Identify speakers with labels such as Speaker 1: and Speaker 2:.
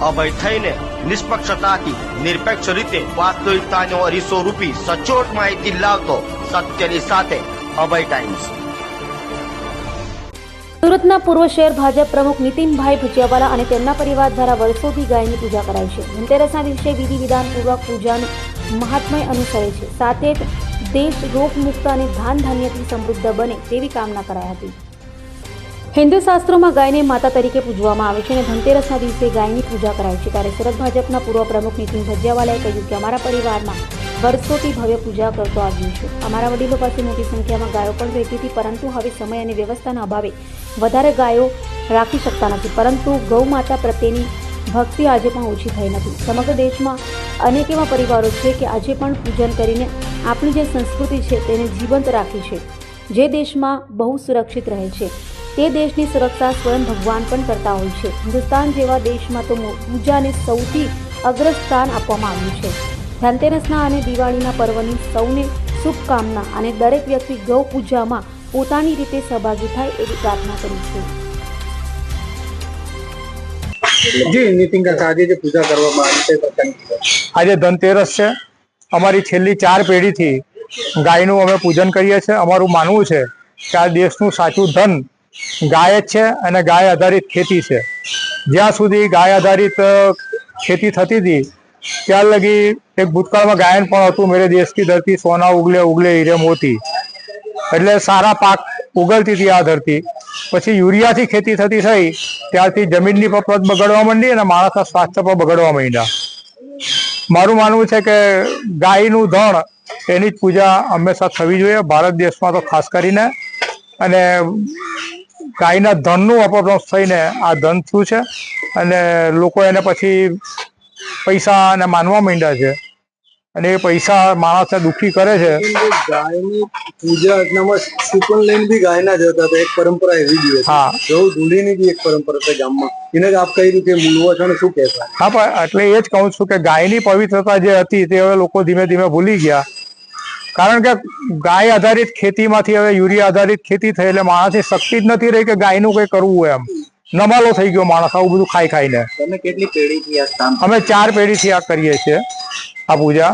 Speaker 1: અભય થઈને નિષ્પક્ષતાથી નિરપેક્ષ રીતે વાસ્તવિકતાનો અરીસો રૂપી સચોટ માહિતી લાવતો સત્યની સાથે અભય ટાઈમ્સ.
Speaker 2: સુરતના પૂર્વ શહેર ભાજપ પ્રમુખ નીતિનભાઈ ભુજિયાવાલા અને તેમના પરિવાર દ્વારા વર્ષોથી ગાયની પૂજા કરાય છે. ધનતેરસના દિવસે વિધિ વિધાનપૂર્વક પૂજાનું મહાત્મય અનુસરે છે. સાથે જ દેશ રોગમુક્ત અને ધાન ધાન્યથી સમૃદ્ધ બને તેવી કામના કરાઈ હતી. હિન્દુ શાસ્ત્રોમાં ગાયને માતા તરીકે પૂજવામાં આવે છે અને ધનતેરસના દિવસે ગાયની પૂજા કરાય છે. ત્યારે સુરત ભાજપના પૂર્વ પ્રમુખ નીતિન ભજિયાવાલાએ કહ્યું કે અમારા પરિવારમાં વર્ષોથી ભવ્ય પૂજા કરતો આવ્યું છે. અમારા વડીલો પાસે મોટી સંખ્યામાં ગાયો પણ રહેતી હતી, પરંતુ હવે સમય અને વ્યવસ્થાના અભાવે વધારે ગાયો રાખી શકતા નથી. પરંતુ ગૌ માતા પ્રત્યેની ભક્તિ આજે પણ ઓછી થઈ નથી. સમગ્ર દેશમાં અનેક એવા પરિવારો છે કે આજે પણ પૂજન કરીને આપણી જે સંસ્કૃતિ છે તેને જીવંત રાખી છે. જે દેશમાં બહુ સુરક્ષિત રહે છે. તે દેશની સુરક્ષા સ્વયં ભગવાન પણ કરતા હોય છે. હિન્દુસ્તાન જેવા દેશમાં તો મો- પૂજાને સૌથી અગ્રસ્થાન આપવામાં આવ્યું છે. ધનતેરસના અને દિવાળીના પર્વની સૌને શુભકામના અને દરેક વ્યક્તિ ગૌ પૂજામાં પોતાની રીતે સહભાગી થાય એવી પ્રાર્થના કરી છે.
Speaker 3: જી નીતિન કાકા આજે જે પૂજા કરવામાં આવી છે
Speaker 4: આજે ધનતેરસ છે. અમારી છેલ્લી ચાર પેઢીથી ગાયનું અમે પૂજન કરીએ છીએ. અમારું માનવું છે કે આ દેશનું સાચું ધન ગાય જ છે અને ગાય આધારિત ખેતી છે. જ્યાં સુધી ગાય આધારિત ખેતી થતી હતી ત્યાર લગી એક ભૂતકાળમાં ગાયન પણ હતું. મેરે દેશ કી ધરતી સોના ઉગલે ઉગલે હીરે મોતી. એટલે સારા પાક ઉગલતી હતી આ ધરતી. પછી યુરિયાથી ખેતી થતી થઈ, ત્યારથી જમીનની પર પ્રત બગડવા માંડી અને માણસના સ્વાસ્થ્ય પણ બગડવા માંડ્યા. મારું માનવું છે કે ગાયનું ધણ એની જ પૂજા હંમેશા થવી જોઈએ. ભારત દેશમાં તો ખાસ કરીને. અને ગાયના ધનનું અપભ્રંશ થઈને આ ધન થયું છે અને લોકો એને પછી પૈસા ને માનવા માંડ્યા છે. અને એ પૈસા માણસને દુઃખી કરે છે.
Speaker 3: ગાયની પૂજા અર્ચનામાં સુકન લઈને બી ગાયના જતા હતા એક પરંપરા એવી જ
Speaker 4: હા.
Speaker 3: જવું ધૂળીની બી એક પરંપરા છે ગામમાં. એને આપ કઈ રીતે મૂલવો છો અને શું કહેતા
Speaker 4: હા પણ એટલે એ જ કહું છું કે ગાયની પવિત્રતા જે હતી તે હવે લોકો ધીમે ધીમે ભૂલી ગયા. કારણ કે ગાય આધારિત ખેતીમાંથી હવે યુરિયા આધારિત ખેતી થઈ એટલે માણસની શક્તિ જ નથી રહી કે ગાયનું કંઈ કરવું હોય એમ. નમાલો થઈ ગયો માણસ આવું બધું ખાઈ ખાઈને.
Speaker 3: તમે કેટલી પેઢીથી આ
Speaker 4: અમે ચાર પેઢીથી આ કરીએ છીએ આ પૂજા.